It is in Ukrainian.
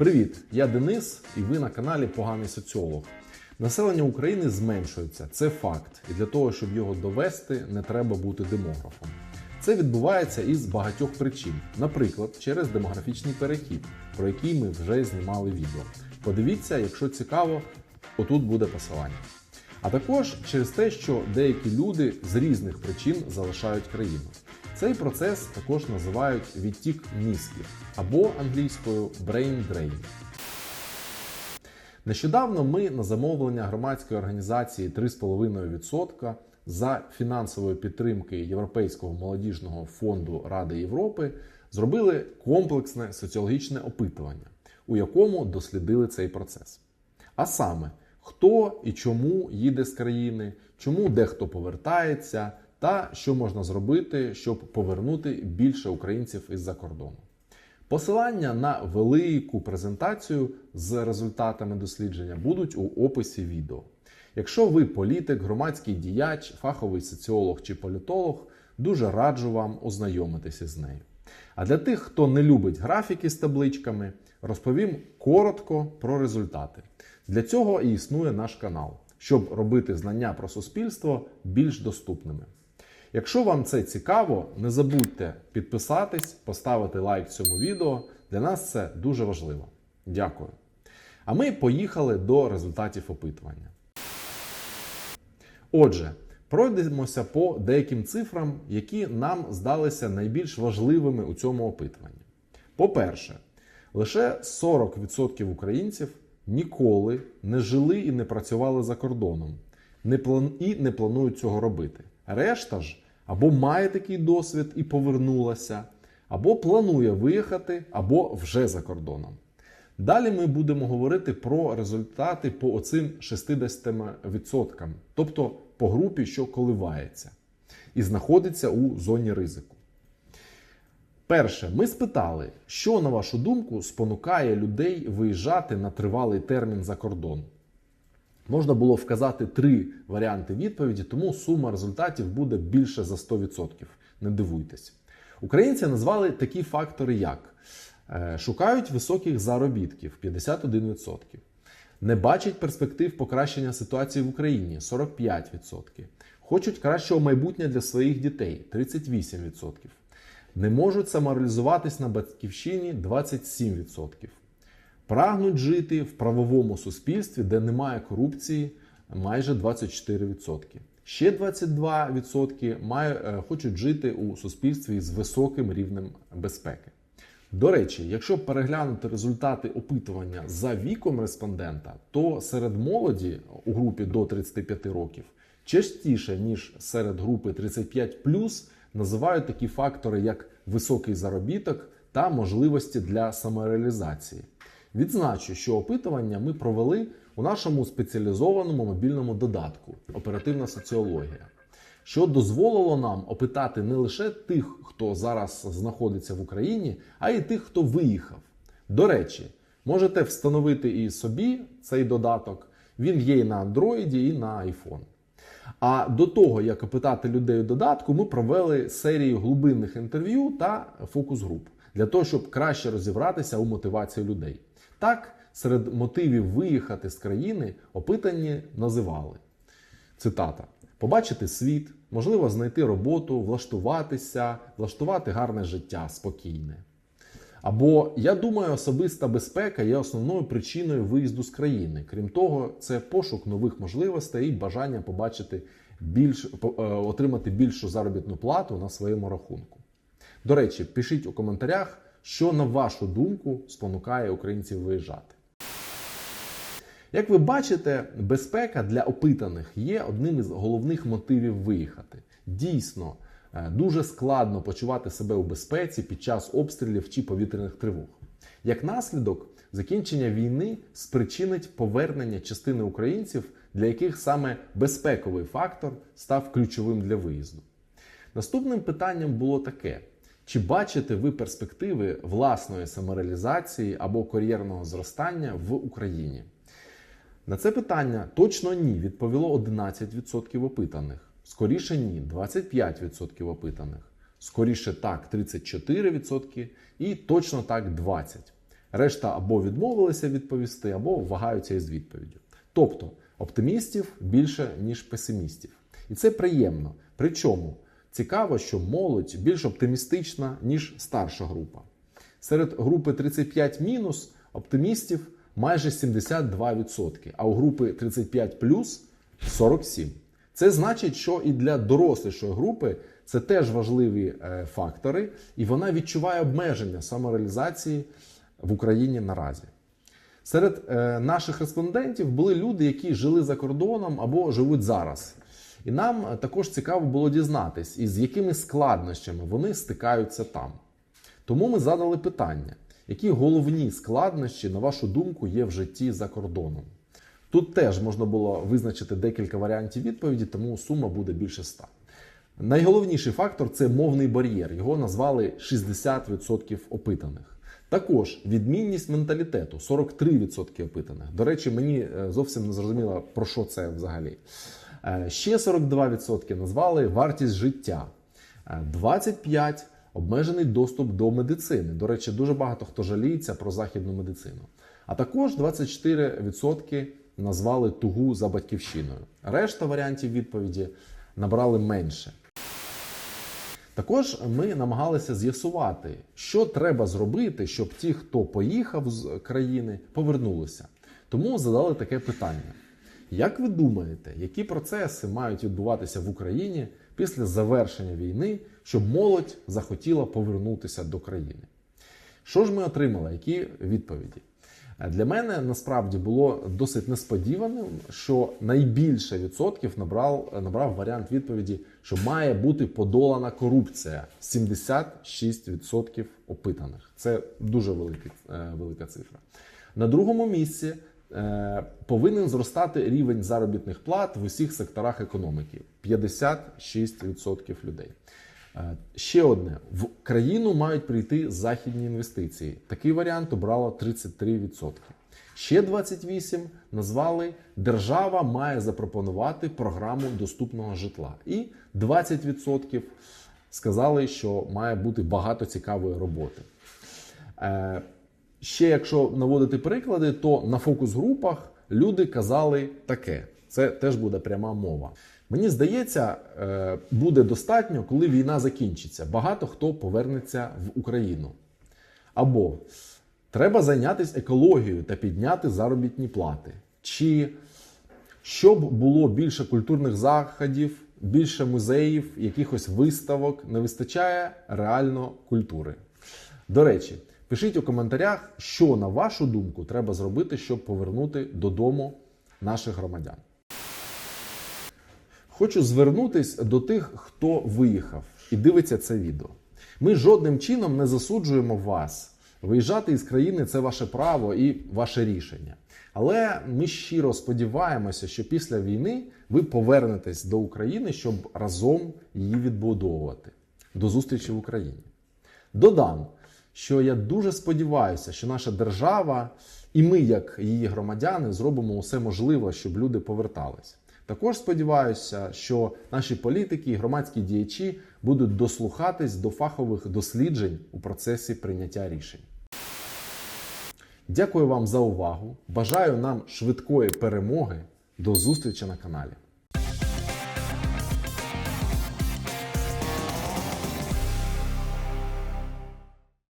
Привіт, я Денис, і ви на каналі Поганий соціолог. Населення України зменшується, це факт, і для того, щоб його довести, не треба бути демографом. Це відбувається із багатьох причин, наприклад, через демографічний перехід, про який ми вже знімали відео. Подивіться, якщо цікаво, отут буде посилання. А також через те, що деякі люди з різних причин залишають країну. Цей процес також називають відтік мізків або англійською brain drain. Нещодавно ми на замовлення громадської організації 3,5% за фінансової підтримки Європейського молодіжного фонду Ради Європи зробили комплексне соціологічне опитування, у якому дослідили цей процес. А саме, хто і чому їде з країни, чому дехто повертається, та що можна зробити, щоб повернути більше українців із-за кордону. Посилання на велику презентацію з результатами дослідження будуть у описі відео. Якщо ви політик, громадський діяч, фаховий соціолог чи політолог, дуже раджу вам ознайомитися з нею. А для тих, хто не любить графіки з табличками, розповім коротко про результати. Для цього і існує наш канал, щоб робити знання про суспільство більш доступними. Якщо вам це цікаво, не забудьте підписатись, поставити лайк цьому відео. Для нас це дуже важливо. Дякую. А ми поїхали до результатів опитування. Отже, пройдемося по деяким цифрам, які нам здалися найбільш важливими у цьому опитуванні. По-перше, лише 40% українців ніколи не жили і не працювали за кордоном і не планують цього робити. Решта ж або має такий досвід і повернулася, або планує виїхати, або вже за кордоном. Далі ми будемо говорити про результати по оцим 60%, тобто по групі, що коливається, і знаходиться у зоні ризику. Перше, ми спитали, що, на вашу думку, спонукає людей виїжджати на тривалий термін за кордон. Можна було вказати три варіанти відповіді, тому сума результатів буде більше за 100%. Не дивуйтесь. Українці назвали такі фактори, як е, шукають високих заробітків 51%, не бачать перспектив покращення ситуації в Україні 45%, хочуть кращого майбутнє для своїх дітей 38%, не можуть самореалізуватись на батьківщині 27%. Прагнуть жити в правовому суспільстві, де немає корупції майже 24%. Ще 22% має, е, хочуть жити у суспільстві з високим рівнем безпеки. До речі, якщо переглянути результати опитування за віком респондента, то серед молоді у групі до 35 років частіше, ніж серед групи 35 називають такі фактори, як високий заробіток та можливості для самореалізації. Відзначу, що опитування ми провели у нашому спеціалізованому мобільному додатку Оперативна соціологія, що дозволило нам опитати не лише тих, хто зараз знаходиться в Україні, а й тих, хто виїхав. До речі, можете встановити і собі цей додаток. Він є і на Android, і на iPhone. А до того, як опитати людей у додатку, ми провели серію глибинних інтерв'ю та фокус-груп для того, щоб краще розібратися у мотивації людей. Так, серед мотивів виїхати з країни опитані називали цитата: побачити світ, можливо, знайти роботу, влаштуватися, влаштувати гарне життя спокійне. Або я думаю, особиста безпека є основною причиною виїзду з країни. Крім того, це пошук нових можливостей і бажання побачити більш отримати більшу заробітну плату на своєму рахунку. До речі, пишіть у коментарях. Що, на вашу думку, спонукає українців виїжджати? Як ви бачите, безпека для опитаних є одним із головних мотивів виїхати. Дійсно, дуже складно почувати себе у безпеці під час обстрілів чи повітряних тривог. Як наслідок, закінчення війни спричинить повернення частини українців, для яких саме безпековий фактор став ключовим для виїзду. Наступним питанням було таке. Чи бачите ви перспективи власної самореалізації або кар'єрного зростання в Україні? На це питання точно ні. Відповіло 11% опитаних. Скоріше ні, 25% опитаних. Скоріше так, 34% і точно так 20%. Решта або відмовилися відповісти, або вагаються із відповіддю. Тобто оптимістів більше, ніж песимістів. І це приємно. Причому цікаво, що молодь більш оптимістична, ніж старша група. Серед групи 35 мінус оптимістів майже 72%, а у групи 35 плюс 47%. Це значить, що і для дорослішої групи це теж важливі е, фактори, і вона відчуває обмеження самореалізації в Україні наразі. Серед е, наших респондентів були люди, які жили за кордоном або живуть зараз. І нам також цікаво було дізнатись, із якими складнощами вони стикаються там. Тому ми задали питання, які головні складнощі, на вашу думку, є в житті за кордоном. Тут теж можна було визначити декілька варіантів відповіді, тому сума буде більше 100. Найголовніший фактор це мовний бар'єр. Його назвали 60% опитаних. Також відмінність менталітету 43% опитаних. До речі, мені е, зовсім не зрозуміло, про що це взагалі. Е, Ще 42% назвали вартість життя. Е, 25% обмежений доступ до медицини. До речі, дуже багато хто жаліється про західну медицину. А також 24% назвали тугу за батьківщиною. Решта варіантів відповіді набрали менше. Також ми намагалися з'ясувати, що треба зробити, щоб ті, хто поїхав з країни, повернулися. Тому задали таке питання: як ви думаєте, які процеси мають відбуватися в Україні після завершення війни, щоб молодь захотіла повернутися до країни? Що ж ми отримали? Які відповіді? Для мене насправді було досить несподіваним, що найбільше відсотків набрав, набрав варіант відповіді, що має бути подолана корупція 76% опитаних. Це дуже велика, велика цифра. На другому місці е, повинен зростати рівень заробітних плат в усіх секторах економіки 56% людей. Е, Ще одне: в країну мають прийти західні інвестиції. Такий варіант обрало 33%. Ще 28 назвали Держава має запропонувати програму доступного житла. І 20% сказали, що має бути багато цікавої роботи. Ще якщо наводити приклади, то на фокус-групах люди казали таке: це теж буде пряма мова. Мені здається, е, буде достатньо, коли війна закінчиться. Багато хто повернеться в Україну. Або треба зайнятися екологією та підняти заробітні плати. Чи щоб було більше культурних заходів, більше музеїв, якихось виставок, не вистачає реально культури. До речі, пишіть у коментарях, що на вашу думку треба зробити, щоб повернути додому наших громадян. Хочу звернутись до тих, хто виїхав і дивиться це відео. Ми жодним чином не засуджуємо вас. Виїжджати із країни це ваше право і ваше рішення. Але ми щиро сподіваємося, що після війни ви повернетесь до України, щоб разом її відбудовувати. До зустрічі в Україні. Додам, що я дуже сподіваюся, що наша держава і ми, як її громадяни, зробимо усе можливе, щоб люди повертались. Також сподіваюся, що наші політики і громадські діячі будуть дослухатись до фахових досліджень у процесі прийняття рішень. Дякую вам за увагу. Бажаю нам швидкої перемоги. До зустрічі на каналі.